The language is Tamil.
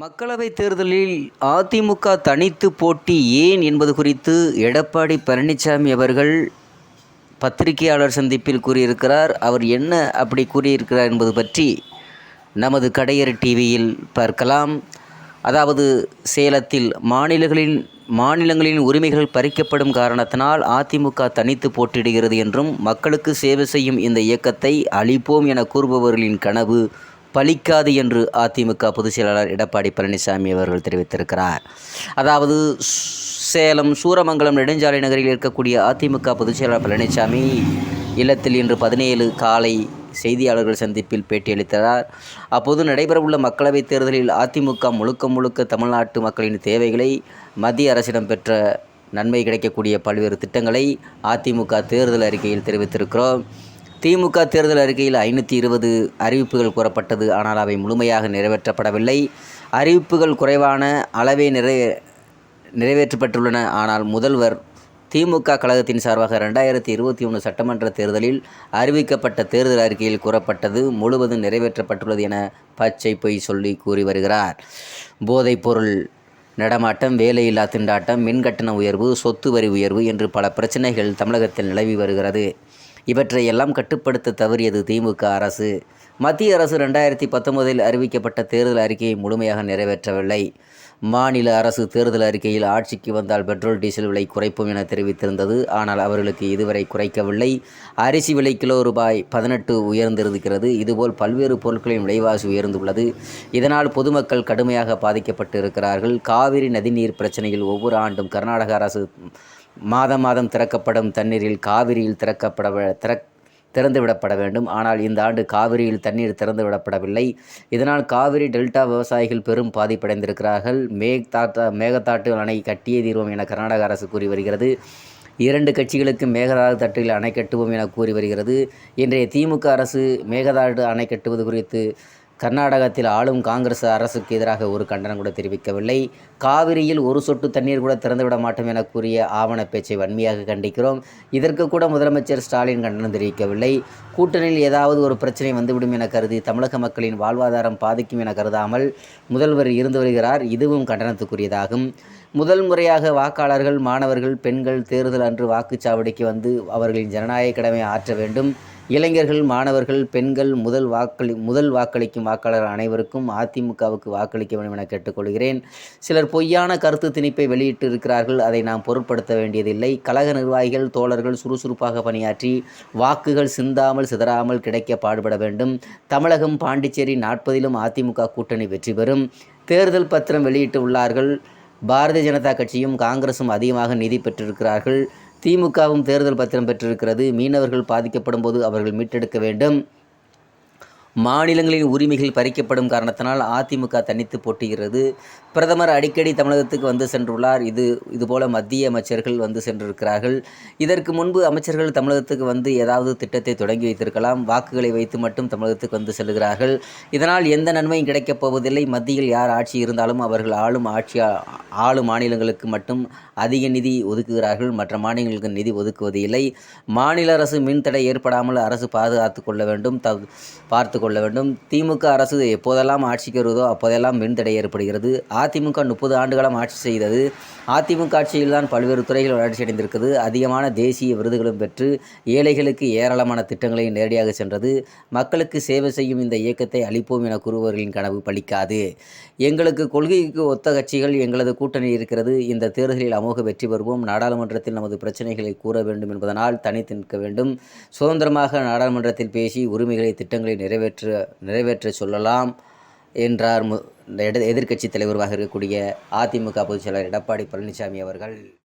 மக்களவைத் தேர்தலில் அதிமுக தனித்து போட்டி ஏன் என்பது குறித்து எடப்பாடி பழனிசாமி அவர்கள் பத்திரிகையாளர் சந்திப்பில் கூறியிருக்கிறார். அவர் என்ன அப்படி கூறியிருக்கிறார் என்பது பற்றி நமது கடையர் டிவியில் பார்க்கலாம். அதாவது சேலத்தில் மாநிலங்களின் மாநிலங்களின் உரிமைகள் பறிக்கப்படும் காரணத்தினால் அதிமுக தனித்து போட்டியிடுகிறது என்றும் மக்களுக்கு சேவை செய்யும் இந்த இயக்கத்தை அழிப்போம் என கூறுபவர்களின் கனவு பலிக்காது என்று அதிமுக பொதுச் செயலாளர் எடப்பாடி பழனிசாமி அவர்கள் தெரிவித்திருக்கிறார். அதாவது சேலம் சூரமங்கலம் நெடுஞ்சாலை நகரில் இருக்கக்கூடிய அதிமுக பொதுச் செயலாளர் பழனிசாமி இல்லத்தில் இன்று பதினேழு காலை செய்தியாளர்கள் சந்திப்பில் பேட்டியளித்தார். அப்போது நடைபெறவுள்ள மக்களவைத் தேர்தலில் அதிமுக முழுக்க முழுக்க தமிழ்நாட்டு மக்களின் தேவைகளை மத்திய அரசிடம் பெற்ற நன்மை கிடைக்கக்கூடிய பல்வேறு திட்டங்களை அதிமுக தேர்தல் அறிக்கையில் தெரிவித்திருக்கிறோம். திமுக தேர்தல் அறிக்கையில் ஐநூற்றி இருபது அறிவிப்புகள் கூறப்பட்டது. ஆனால் அவை முழுமையாக நிறைவேற்றப்படவில்லை. அறிவிப்புகள் குறைவான அளவே நிறை நிறைவேற்றப்பட்டுள்ளன. ஆனால் முதல்வர் திமுக கழகத்தின் சார்பாக ரெண்டாயிரத்தி இருபத்தி ஒன்று சட்டமன்ற தேர்தலில் அறிவிக்கப்பட்ட தேர்தல் அறிக்கையில் கூறப்பட்டது. முழுவதும் நிறைவேற்றப்பட்டுள்ளது என பச்சை பொய் சொல்லி கூறி வருகிறார். போதைப்பொருள் நடமாட்டம் வேலையில்லா திண்டாட்டம் மின்கட்டண உயர்வு சொத்து வரி உயர்வு என்று பல பிரச்சனைகள் தமிழகத்தில் நிலவி வருகிறது. இவற்றை எல்லாம் கட்டுப்படுத்த தவறியது திமுக அரசு. மத்திய அரசு ரெண்டாயிரத்தி பத்தொன்பதில் அறிவிக்கப்பட்ட தேர்தல் அறிக்கையை முழுமையாக நிறைவேற்றவில்லை. மாநில அரசு தேர்தல் அறிக்கையில் ஆட்சிக்கு வந்தால் பெட்ரோல் டீசல் விலை குறைப்போம் என தெரிவித்திருந்தது. ஆனால் அவர்களுக்கு இதுவரை குறைக்கவில்லை. அரிசி விலை கிலோ ரூபாய் பதினெட்டு உயர்ந்திருக்கிறது. இதுபோல் பல்வேறு பொருட்களின் விலைவாசி உயர்ந்துள்ளது. இதனால் பொதுமக்கள் கடுமையாக பாதிக்கப்பட்டு இருக்கிறார்கள் காவிரி நதிநீர் பிரச்சனையில் ஒவ்வொரு ஆண்டும் கர்நாடக அரசு மாதம் மாதம் திறக்கப்படும் தண்ணீரில் காவிரியில் திறக்கப்பட திறக் திறந்துவிடப்பட வேண்டும். ஆனால் இந்த ஆண்டு காவிரியில் தண்ணீர் திறந்து விடப்படவில்லை. இதனால் காவிரி டெல்டா விவசாயிகள் பெரும் பாதிப்படைந்திருக்கிறார்கள். மேகதாட்டா மேகதாட்டு அணை கட்டியே தீர்வோம் என கர்நாடக அரசு கூறி வருகிறது. இரண்டு கட்சிகளுக்கு மேகதாது தட்டில் அணை கட்டுவோம் என கூறி வருகிறது. இன்றைய திமுக அரசு மேகதாடு அணை கட்டுவது குறித்து கர்நாடகத்தில் ஆளும் காங்கிரஸ் அரசுக்கு எதிராக ஒரு கண்டனம் கூட தெரிவிக்கவில்லை. காவிரியில் ஒரு சொட்டு தண்ணீர் கூட திறந்துவிட மாட்டோம் என கூறிய ஆவண பேச்சை வன்மையாக கண்டிக்கிறோம். இதற்கு கூட முதலமைச்சர் ஸ்டாலின் கண்டனம் தெரிவிக்கவில்லை. கூட்டணியில் ஏதாவது ஒரு பிரச்சனை வந்துவிடும் என கருதி தமிழக மக்களின் வாழ்வாதாரம் பாதிக்கும் என கருதாமல் முதல்வர் இருந்து வருகிறார். இதுவும் கண்டனத்துக்குரியதாகும். முதல் முறையாக வாக்காளர்கள் மாணவர்கள் பெண்கள் தேர்தல் அன்று வாக்குச்சாவடிக்கு வந்து அவர்களின் ஜனநாயக கடமை ஆற்ற வேண்டும். இளைஞர்கள் மாணவர்கள் பெண்கள் முதல் வாக்களி முதல் வாக்களிக்கும் வாக்காளர் அனைவருக்கும் அதிமுகவுக்கு வாக்களிக்க வேண்டும் என கேட்டுக்கொள்கிறேன். சிலர் பொய்யான கருத்து திணிப்பை வெளியிட்டு இருக்கிறார்கள் அதை நாம் பொருட்படுத்த வேண்டியதில்லை. கழக நிர்வாகிகள் தோழர்கள் சுறுசுறுப்பாக பணியாற்றி வாக்குகள் சிந்தாமல் சிதறாமல் கிடைக்க பாடுபட வேண்டும். தமிழகம் பாண்டிச்சேரி நாற்பதிலும் அதிமுக கூட்டணி வெற்றி பெறும். தேர்தல் பத்திரம் வெளியிட்டு உள்ளார்கள். பாரதிய ஜனதா கட்சியும் காங்கிரசும் அதிகமாக நிதி பெற்றிருக்கிறார்கள். திமுகவும் தேர்தல் பத்திரம் பெற்றிருக்கிறது. மீனவர்கள் பாதிக்கப்படும் போது அவர்கள் மீட்டெடுக்க வேண்டும். மாநிலங்களின் உரிமைகள் பறிக்கப்படும் காரணத்தினால் அதிமுக தனித்து போட்டுகிறது. பிரதமர் அடிக்கடி தமிழகத்துக்கு வந்து சென்றுள்ளார். இது இதுபோல மத்திய அமைச்சர்கள் வந்து சென்றிருக்கிறார்கள். இதற்கு முன்பு அமைச்சர்கள் தமிழகத்துக்கு வந்து ஏதாவது திட்டத்தை தொடங்கி வைத்திருக்கலாம். வாக்குகளை வைத்து மட்டும் தமிழகத்துக்கு வந்து செல்கிறார்கள். இதனால் எந்த நன்மையும் கிடைக்கப் போவதில்லை. மத்தியில் யார் ஆட்சி இருந்தாலும் அவர்கள் ஆளும் ஆட்சி ஆளும் மாநிலங்களுக்கு மட்டும் அதிக நிதி ஒதுக்குகிறார்கள். மற்ற மாநிலங்களுக்கு நிதி ஒதுக்குவது இல்லை மாநில அரசு மின்தடை ஏற்படாமல் அரசு பாதுகாத்து கொள்ள வேண்டும். த பார்த்து கொள்ள வேண்டும். திமுக அரசு எப்போதெல்லாம் ஆட்சிக்கு வருவதோ அப்போதெல்லாம் மின்தடை ஏற்படுகிறது. அதிமுக முப்பது ஆண்டுகாலம் ஆட்சி செய்தது. அதிமுக ஆட்சியில் தான் பல்வேறு துறைகள் வளர்ச்சி அடைந்திருக்கிறது. அதிகமான தேசிய விருதுகளும் பெற்று ஏழைகளுக்கு ஏராளமான திட்டங்களை நேரடியாக சென்றது. மக்களுக்கு சேவை செய்யும் இந்த இயக்கத்தை அளிப்போம் என கூறுபவர்களின் கனவு பலிக்காது. எங்களுக்கு கொள்கைக்கு ஒத்த கட்சிகள் எங்களது கூட்டணி இருக்கிறது. இந்த தேர்தலில் அமோக வெற்றி பெறுவோம். நாடாளுமன்றத்தில் நமது பிரச்சனைகளை கூற வேண்டும் என்பதனால் தனித்து நிற்க வேண்டும். சுதந்திரமாக நாடாளுமன்றத்தில் பேசி உரிமைகளை திட்டங்களை நிறைவேற்ற நிறைவேற்ற சொல்லலாம் என்றார் மு எதிர்க்கட்சி தலைவராக இருக்கக்கூடிய அதிமுக பொதுச் செயலாளர் எடப்பாடி பழனிசாமி அவர்கள்.